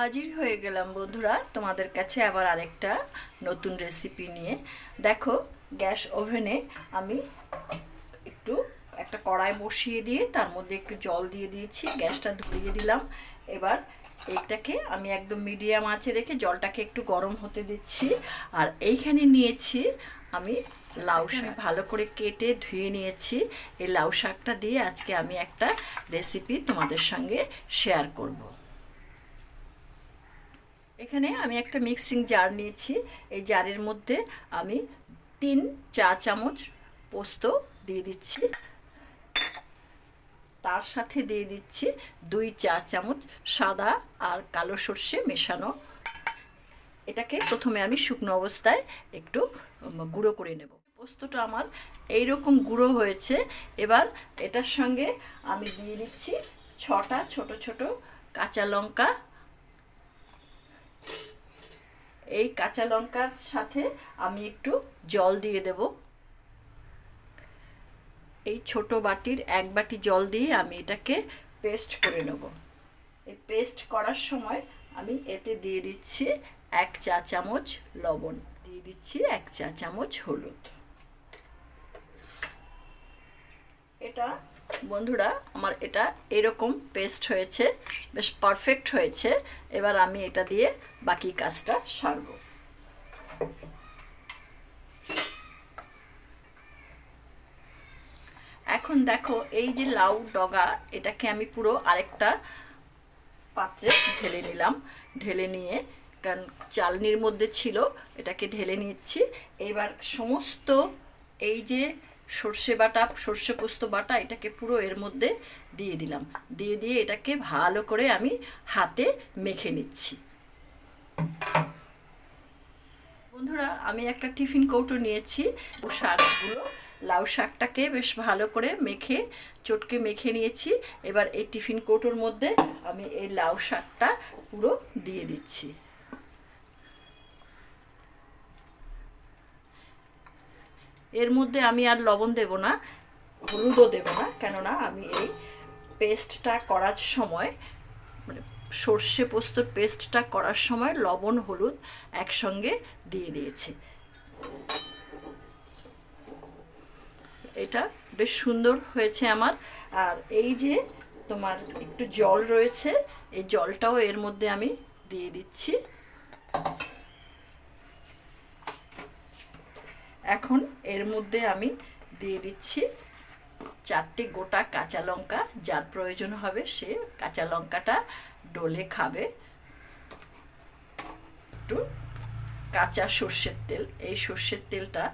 হাজির হয়ে গেলাম বন্ধুরা তোমাদের কাছে আবার আরেকটা নতুন রেসিপি নিয়ে। দেখো গ্যাস ওভেনে আমি একটু একটা কড়াই বসিয়ে দিয়ে তার মধ্যে একটু জল দিয়ে দিয়েছি গ্যাসটা ধরিয়ে দিলাম। এবার এইটাকে আমি একদম মিডিয়াম আঁচে রেখে জলটাকে একটু গরম হতে দিচ্ছি। আর এইখানে নিয়েছি আমি লাউ শাক। ভালো করে কেটে ধুয়ে নিয়েছি। এই লাউ শাকটা দিয়ে আজকে আমি একটা রেসিপি তোমাদের সঙ্গে শেয়ার করব। এখানে আমি একটা মিক্সিং জার নিয়েছি। এই জারের মধ্যে আমি তিন চা চামচ পোস্ত দিয়ে দিচ্ছি। তার সাথে দিয়ে দিচ্ছি দুই চা চামচ সাদা আর কালো সর্ষে মেশানো। এটাকে প্রথমে আমি শুকনো অবস্থায় একটু গুঁড়ো করে নেব। পোস্তটা আমার এই রকম গুঁড়ো হয়েছে। এবার এটার সঙ্গে আমি দিয়ে দিচ্ছি ছটা ছোট ছোট কাঁচা লঙ্কা এই কাঁচা লঙ্কার সাথে আমি একটু জল দিয়ে দেব। এই ছোট বাটির এক বাটি জল দিয়ে আমি এটাকে পেস্ট করে নেব। এই পেস্ট করার সময় আমি এতে দিয়ে দিচ্ছি এক চা চামচ লবণ, দিয়ে দিচ্ছি এক চা চামচ হলুদ। এটা বন্ধুরা, আমার এটা এরকম পেস্ট হয়েছে, বেশ পারফেক্ট হয়েছে। এবার আমি এটা দিয়ে বাকি কাজটা সারব। এখন দেখো, এই যে লাউ ডগা, এটাকে আমি পুরো আরেকটা পাত্রে ঢেলে নিলাম। ঢেলে নিয়ে, কারণ চালনির মধ্যে ছিল, এটাকে ঢেলে নিচ্ছি। এবার সমস্ত এই যে সর্ষে বাটা, সর্ষে পোস্ত বাটা এটাকে পুরো এর মধ্যে দিয়ে দিলাম। দিয়ে দিয়ে এটাকে ভালো করে আমি হাতে মেখে নিচ্ছি। বন্ধুরা, আমি একটা টিফিন কৌটো নিয়েছি। শাকগুলো, লাউ শাকটাকে বেশ ভালো করে মেখে, চটকে মেখে নিয়েছি। এবার এই টিফিন কৌটোর মধ্যে আমি এই লাউ শাকটা পুরো দিয়ে দিচ্ছি। এর মধ্যে আমি আর লবণ দেব না, হলুদও দেব না, কেননা আমি এই পেস্টটা করার সময় মানে সর্ষে পোস্তর পেস্টটা করার সময় লবণ, হলুদ একসঙ্গে দিয়ে দিয়েছি। এটা বেশ সুন্দর হয়েছে আমার। আর এই যে তোমার একটু জল রয়েছে, এই জলটাও এর মধ্যে আমি দিয়ে দিচ্ছি। এখন এর মধ্যে আমি দিয়ে দিচ্ছি চারটে গোটা কাঁচা লঙ্কা, যার প্রয়োজন হবে সে কাঁচা লঙ্কাটা ডলে খাবে। একটু কাঁচা সর্ষের তেল, এই সর্ষের তেলটা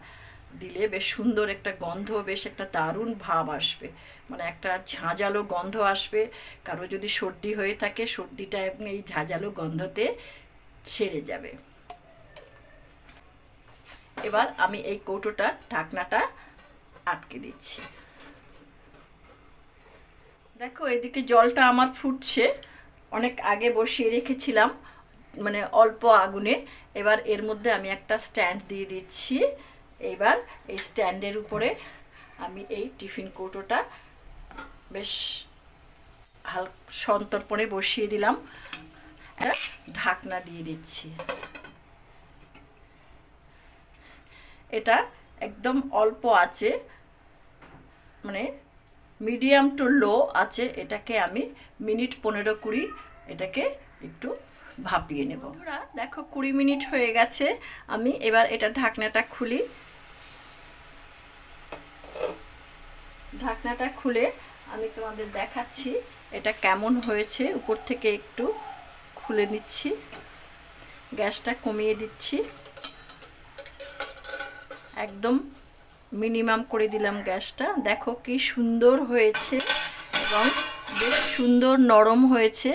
দিলে বেশ সুন্দর একটা গন্ধ, বেশ একটা দারুণ ভাব আসবে। মানে একটা ঝাঁঝালো গন্ধ আসবে। কারও যদি সর্দি হয়ে থাকে, সর্দিটা এই ঝাঁঝালো গন্ধতে ছেড়ে যাবে। এবার আমি এই কৌটোটার ঢাকনাটা আটকে দিচ্ছি। দেখো, এদিকে জলটা আমার ফুটছে। অনেক আগে বসিয়ে রেখেছিলাম মানে অল্প আগুনে। এবার এর মধ্যে আমি একটা স্ট্যান্ড দিয়ে দিচ্ছি। এবার এই স্ট্যান্ডের উপরে আমি এই টিফিন কৌটোটা বেশ হাল, সন্তর্পণে বসিয়ে দিলাম। ঢাকনা দিয়ে দিচ্ছি। এটা একদম অল্প আছে মানে মিডিয়াম টু লো আছে, এটাকে আমি মিনিট পনেরো কুড়ি এটাকে একটু ভাপিয়ে নেব। দেখো কুড়ি মিনিট হয়ে গেছে, আমি এবার এটা ঢাকনাটা খুলি। ঢাকনাটা খুলে আমি তোমাদের দেখাচ্ছি এটা কেমন হয়েছে, উপর থেকে একটু খুলে নিচ্ছি, গ্যাসটা কমিয়ে দিচ্ছি। একদম মিনিমাম করে দিলাম গ্যাসটা। দেখো কি সুন্দর হয়েছে এবং বেশ সুন্দর নরম হয়েছে।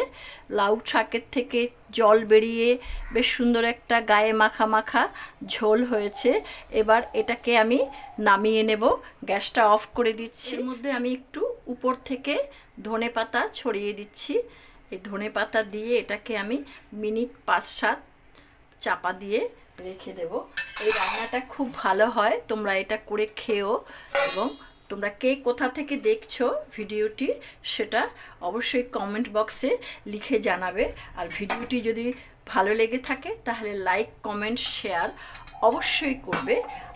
লাউ শাকের থেকে জল বেরিয়ে বেশ সুন্দর একটা গায়ে মাখা মাখা ঝোল হয়েছে। এবার এটাকে আমি নামিয়ে নেব। গ্যাসটা অফ করে দিচ্ছি। এর মধ্যে আমি একটু উপর থেকে ধনে পাতা ছড়িয়ে দিচ্ছি। এই ধনে পাতা দিয়ে এটাকে আমি মিনিট পাঁচ সাত চাপা দিয়ে রেখে দেব। এই রান্নাটা খুব ভালো হয়। তোমরা এটা করে খেও এবং তোমরা কে কোথা থেকে দেখছ ভিডিওটি সেটা অবশ্যই কমেন্ট বক্সে লিখে জানাবে। আর ভিডিওটি যদি ভালো লেগে থাকে তাহলে লাইক কমেন্ট শেয়ার অবশ্যই করবে।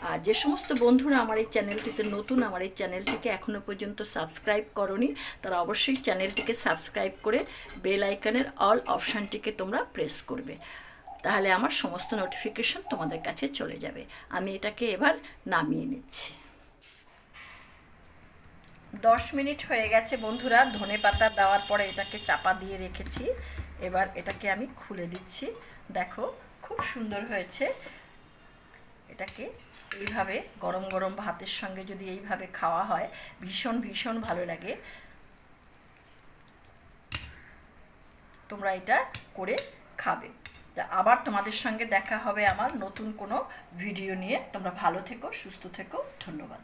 আর যে সমস্ত বন্ধুরা আমার এই চ্যানেলটিতে নতুন, আমার এই চ্যানেলটিকে এখনও পর্যন্ত সাবস্ক্রাইব করনি, তারা অবশ্যই চ্যানেলটিকে সাবস্ক্রাইব করে বেল আইকনের অল অপশানটিকে তোমরা প্রেস করবে। তাহলে আমার সমস্ত নোটিফিকেশন তোমাদের কাছে চলে যাবে। আমি এটাকে এবার নামিয়ে নিচ্ছি। দশ মিনিট হয়ে গেছে বন্ধুরা, ধনে পাতা দেওয়ার পরে এটাকে চাপা দিয়ে রেখেছি। এবার এটাকে আমি খুলে দিচ্ছি। দেখো, খুব সুন্দর হয়েছে। এটাকে এইভাবে গরম গরম ভাতের সঙ্গে যদি এইভাবে খাওয়া হয়, ভীষণ ভীষণ ভালো লাগে। তোমরা এটা করে খাবে। তা আবার তোমাদের সঙ্গে দেখা হবে আমার নতুন কোনো ভিডিও নিয়ে। তোমরা ভালো থেকো, সুস্থ থেকো, ধন্যবাদ।